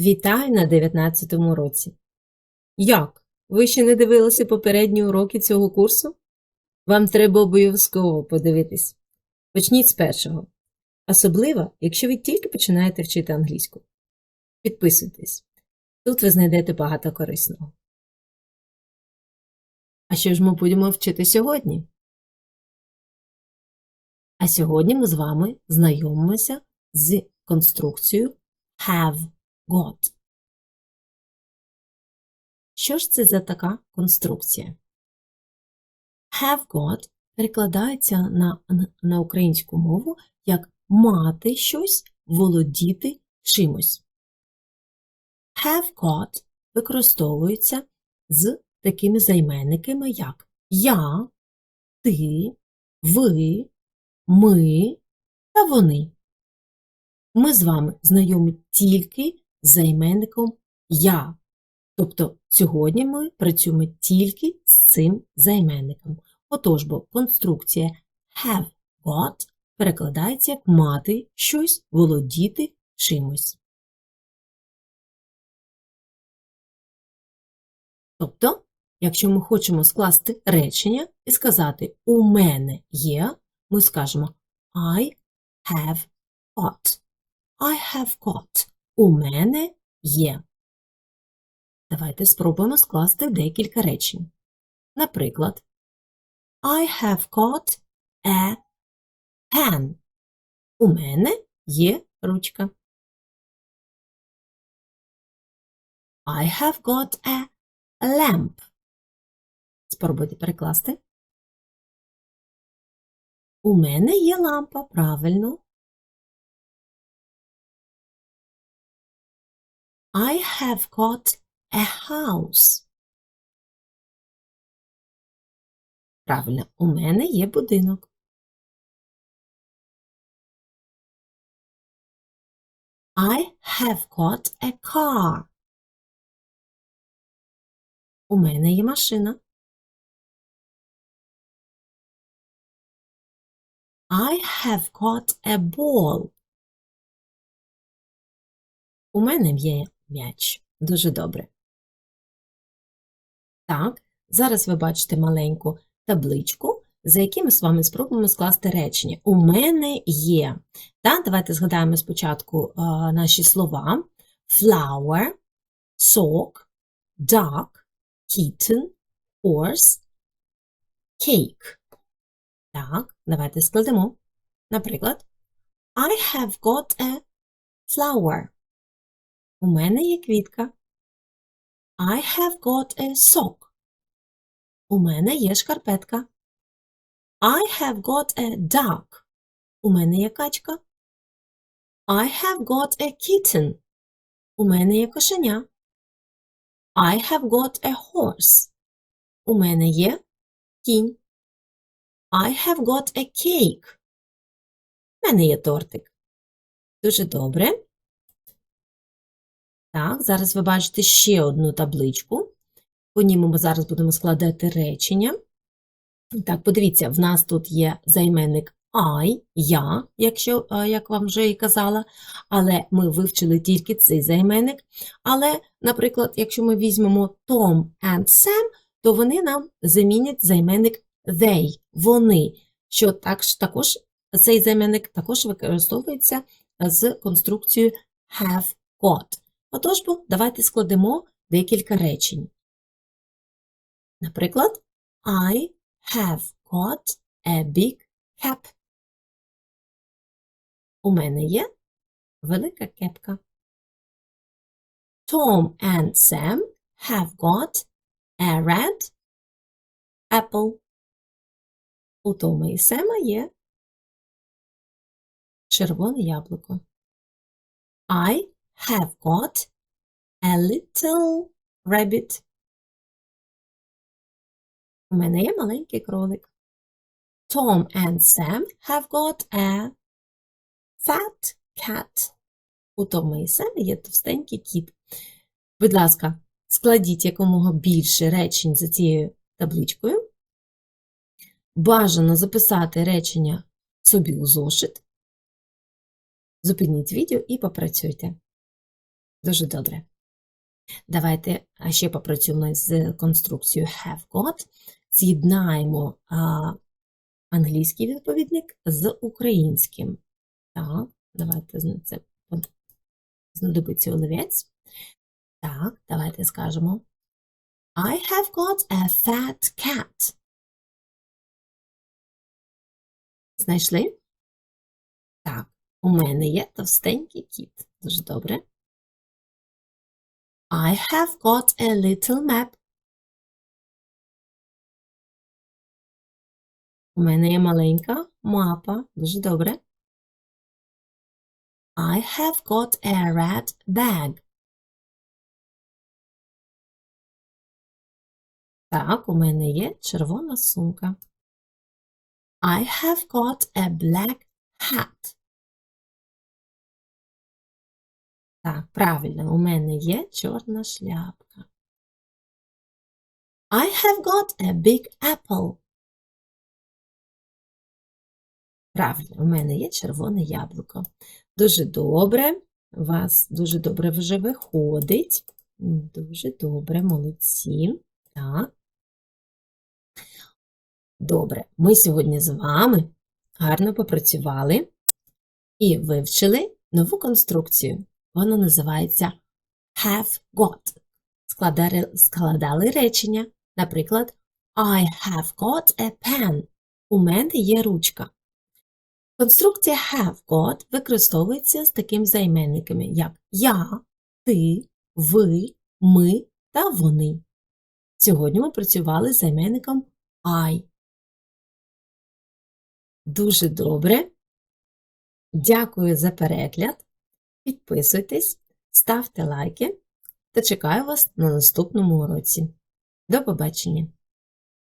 Вітаю на 19 році. Як? Ви ще не дивилися попередні уроки цього курсу? Вам треба обов'язково подивитись. Почніть з першого. Особливо, якщо ви тільки починаєте вчити англійську. Підписуйтесь. Тут ви знайдете багато корисного. А що ж ми будемо вчити сьогодні? А сьогодні ми з вами знайомимося з конструкцією have got. Що ж це за така конструкція? Have got перекладається на, на українську мову як мати щось, володіти чимось. Have got використовується з такими займенниками, як я, ти, ви, ми та вони. Ми з вами знайомі тільки займенником я. Тобто сьогодні ми працюємо тільки з цим займенником. Отож, бо конструкція have got перекладається як мати щось, володіти чимось. Тобто, якщо ми хочемо скласти речення і сказати у мене є, ми скажемо I have got. I have got. У мене є. Давайте спробуємо скласти декілька речень. Наприклад, I have got a pen. У мене є ручка. I have got a lamp. Спробуйте перекласти. У мене є лампа, правильно. I have got a house. Правильно, у мене є будинок. I have got a car. У мене є машина. I have got a ball. У мене є м'яч. Дуже добре. Так, зараз ви бачите маленьку табличку, за якими ми з вами спробуємо скласти речення. У мене є. Так, давайте згадаємо спочатку а, наші слова: flower, sock, duck, kitten, horse, cake. Так, давайте складемо. Наприклад, I have got a flower. У мене є квітка. I have got a sock. У мене є шкарпетка. I have got a duck. У мене є качка. I have got a kitten. У мене є кошеня. I have got a horse. У мене є кінь. I have got a cake. У мене є тортик. Дуже добре. Так, зараз ви бачите ще одну табличку. По ній ми зараз будемо складати речення. Так, подивіться, в нас тут є займенник I, я, якщо, як вам вже і казала, але ми вивчили тільки цей займенник. Але, наприклад, якщо ми візьмемо Tom and Sam, то вони нам замінять займенник they, вони, що також цей займенник також використовується з конструкцією have got. Отож, бо давайте складемо декілька речень. Наприклад, I have got a big cap. У мене є велика кепка. Tom and Sam have got a red apple. У Тома і Сема є червоне яблуко. I have got a little rabbit. У мене є маленький кролик. Tom and Sam have got a fat cat. У Тома і Сема є товстенький кіт. Будь ласка, складіть якомога більше речень за цією табличкою. Бажано записати речення собі у зошит. Зупиніть відео і попрацюйте. Дуже добре. Давайте ще попрацюємо з конструкцією have got. З'єднаємо англійський відповідник з українським. Так, давайте це знадобиться олівець. Так, давайте скажемо. I have got a fat cat. Знайшли? Так, у мене є товстенький кіт. Дуже добре. I have got a little map. У мене є маленька мапа. Дуже добре. I have got a red bag. Так, у мене є червона сумка. I have got a black hat. Так, правильно, у мене є чорна шляпка. I have got a big apple. Правильно, у мене є червоне яблуко. Дуже добре. У вас дуже добре вже виходить. Дуже добре, молодці. Так. Добре, ми сьогодні з вами гарно попрацювали і вивчили нову конструкцію. Вона називається have got. Складали, складали речення. Наприклад, I have got a pen. У мене є ручка. Конструкція have got використовується з такими займенниками, як я, ти, ви, ми та вони. Сьогодні ми працювали з займенником I. Дуже добре. Дякую за перегляд. Підписуйтесь, ставте лайки та чекаю вас на наступному уроці. До побачення!